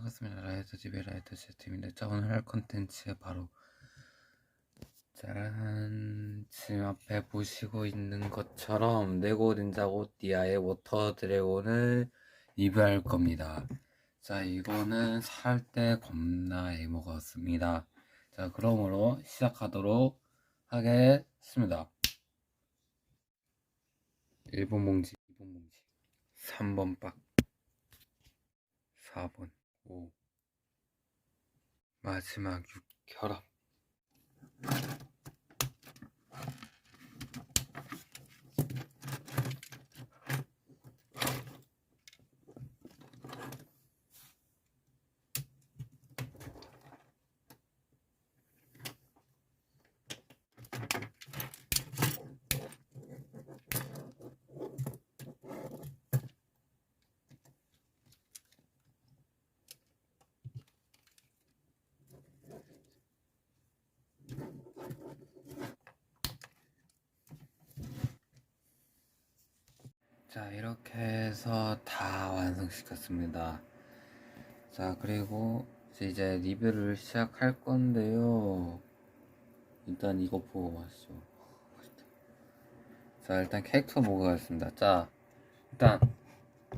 반갑습니다. 라이터 TV 라이터 제트입니다. 자 오늘 할 컨텐츠 바로 짜란 지금 앞에 보시고 있는 것처럼 네고 닌자고 디아의 워터 드래곤을 리뷰할 겁니다. 자 이거는 살 때 겁나 애먹었습니다. 자 그러므로 시작하도록 하겠습니다. 1번 봉지, 2번 봉지, 3번 박, 4번, 5, 마지막 6 결합. 자, 이렇게 해서 다 완성시켰습니다. 자, 그리고 이제 리뷰를 시작할 건데요. 일단 이거 보고 가시죠. 자, 일단 캐릭터 보고 가겠습니다. 자, 일단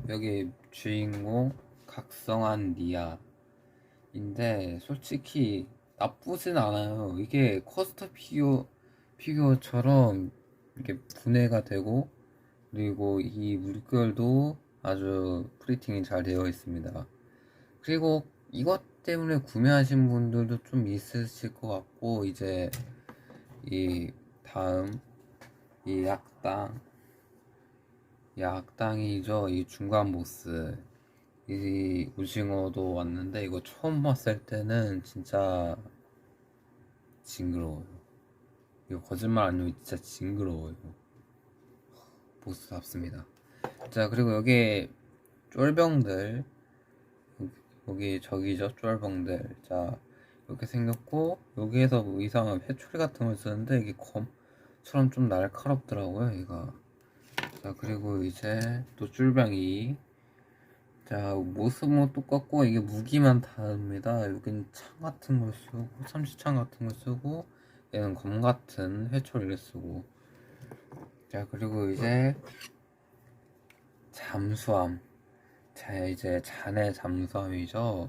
여기 주인공 각성한 니아 인데 솔직히 나쁘진 않아요. 이게 커스터 피규어 피규어처럼 이렇게 분해가 되고 그리고 이 물결도 아주 프리팅이 잘 되어 있습니다. 그리고 이것 때문에 구매하신 분들도 좀 있으실 것 같고 이제 이 다음 이 약당 약당이죠. 이 중간 보스. 이 오징어도 왔는데 이거 처음 봤을 때는 진짜 징그러워요. 이거 거짓말 아니고 진짜 징그러워요 보스답습니다. 자 그리고 여기 쫄병들. 여기 저기죠 쫄병들. 자 이렇게 생겼고 여기에서 뭐 이상한 회초리 같은 걸 쓰는데 이게 검처럼 좀 날카롭더라고요 얘가. 자 그리고 이제 또 쫄병이. 자 모습은 똑같고 이게 무기만 다릅니다. 여기는 창 같은 걸 쓰고 삼시창 같은 걸 쓰고 얘는 검 같은 회초리를 쓰고 자 그리고 이제 잠수함. 자 이제 잔의 잠수함이죠.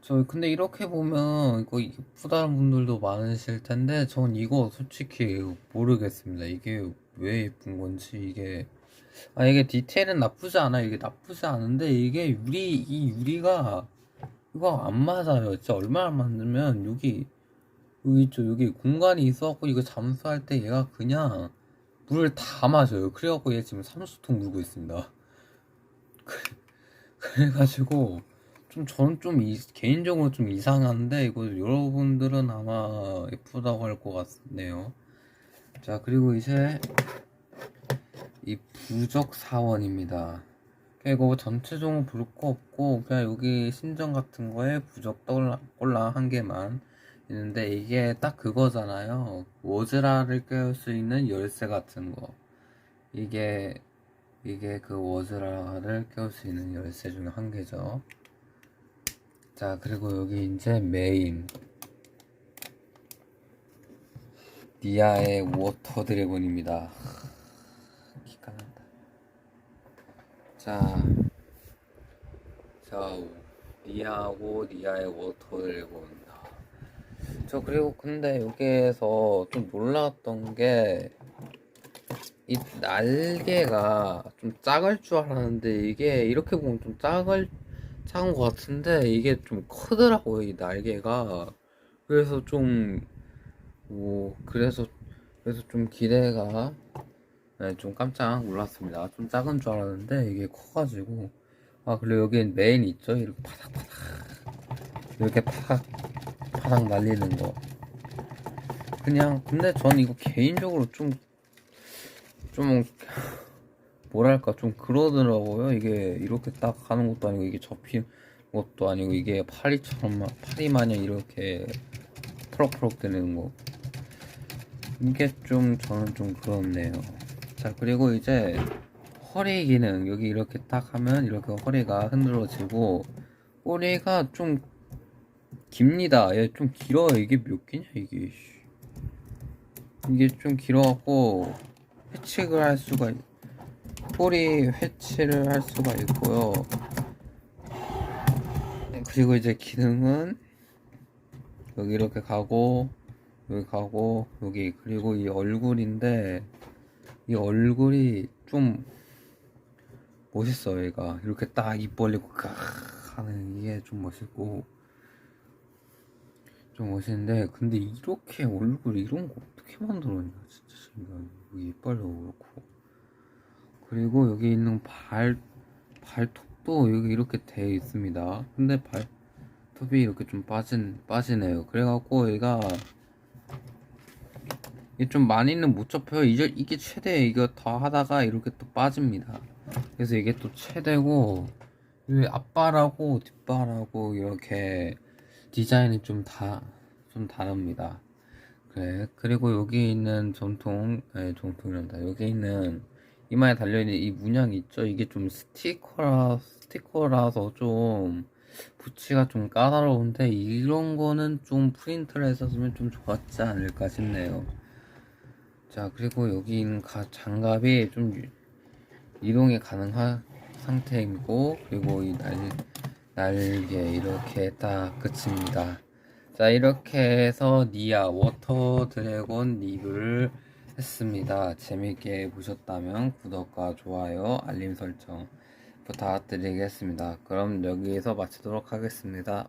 저 근데 이렇게 보면 이거 예쁘다는 분들도 많으실 텐데 전 이거 솔직히 모르겠습니다. 이게 왜 예쁜 건지 이게. 아 이게 디테일은 나쁘지 않아 이게 나쁘지 않은데 이게 유리 이 유리가 이거 안 맞아요. 진짜 얼마나 만들면 여기 여기 있죠. 여기 공간이 있어갖고 이거 잠수할 때 얘가 그냥 물을 다 마셔요. 그래갖고 얘 지금 삼수통 물고 있습니다. 그래가지고 좀 저는 좀 이, 개인적으로 좀 이상한데 이거 여러분들은 아마 예쁘다고 할 것 같네요. 자 그리고 이제 이 부적 사원입니다. 이거 전체적으로 볼 거 없고 그냥 여기 신전 같은 거에 부적 꼴랑 한 개만 있는데 이게 딱 그거잖아요. 워즈라를 깰수 있는 열쇠 같은 거. 이게 이게 그 워즈라를 깰수 있는 열쇠 중에 한 개죠. 자 그리고 여기 이제 메인. 니아의 워터 드래곤입니다. 기가 난다 자, 자 니아하고 니아의 워터 드래곤 저 그리고 근데 여기에서 좀 놀랐던 게 이 날개가 좀 작을 줄 알았는데 이게 이렇게 보면 좀 작을 작은 것 같은데 이게 좀 크더라고요 이 날개가. 그래서 좀 뭐 그래서 그래서 좀 기대가 네, 좀 깜짝 놀랐습니다. 좀 작은 줄 알았는데 이게 커가지고. 아 그리고 여기 메인 있죠? 이렇게 파닥파닥 이렇게 파닥 파닥 날리는 거. 그냥 근데 전 이거 개인적으로 좀 좀 뭐랄까 좀 그러더라고요. 이게 이렇게 딱 하는 것도 아니고 이게 접힌 것도 아니고 이게 파리처럼 파리 마냥 이렇게 푸럭푸럭 되는 거. 이게 좀 저는 좀 그렇네요. 자 그리고 이제 허리 기능. 여기 이렇게 딱 하면 이렇게 허리가 흔들어지고 꼬리가 좀 깁니다. 얘 좀 길어요. 이게 몇 개냐 이게. 씨. 이게 좀 길어갖고 회칙을 할 수가 있- 꼬리 회치를 할 수가 있고요. 그리고 이제 기능은 여기 이렇게 가고 여기 가고 여기 그리고 이 얼굴인데 이 얼굴이 좀 멋있어요 얘가 이렇게 딱 입 벌리고 까 하는 이게 좀 멋있고 좀 멋있는데 근데 이렇게 얼굴 이런 거 어떻게 만들었냐 진짜 신기하네 여기 이빨도 그렇고. 그리고 여기 있는 발 발톱도 여기 이렇게 돼 있습니다. 근데 발톱이 이렇게 좀 빠진 빠지네요. 그래갖고 얘가 이게 좀 많이는 못 접혀요. 이제 이게 최대 이거 더 하다가 이렇게 또 빠집니다. 그래서 이게 또 최대고 이 앞발하고 뒷발하고 이렇게 디자인이 좀 다 좀 다릅니다. 그래 그리고 여기 있는 전통 네, 전통이란다. 여기 있는 이마에 달려 있는 이 문양 있죠? 이게 좀 스티커라 스티커라서 좀 붙이가 좀 까다로운데 이런 거는 좀 프린트를 했었으면 좀 좋았지 않을까 싶네요. 자 그리고 여기 있는 가- 장갑이 좀 유- 이동이 가능한 상태이고 그리고 이 날, 날개 이렇게 딱 끝입니다. 자 이렇게 해서 니아 워터 드래곤 리뷰를 했습니다. 재밌게 보셨다면 구독과 좋아요 알림 설정 부탁드리겠습니다. 그럼 여기에서 마치도록 하겠습니다.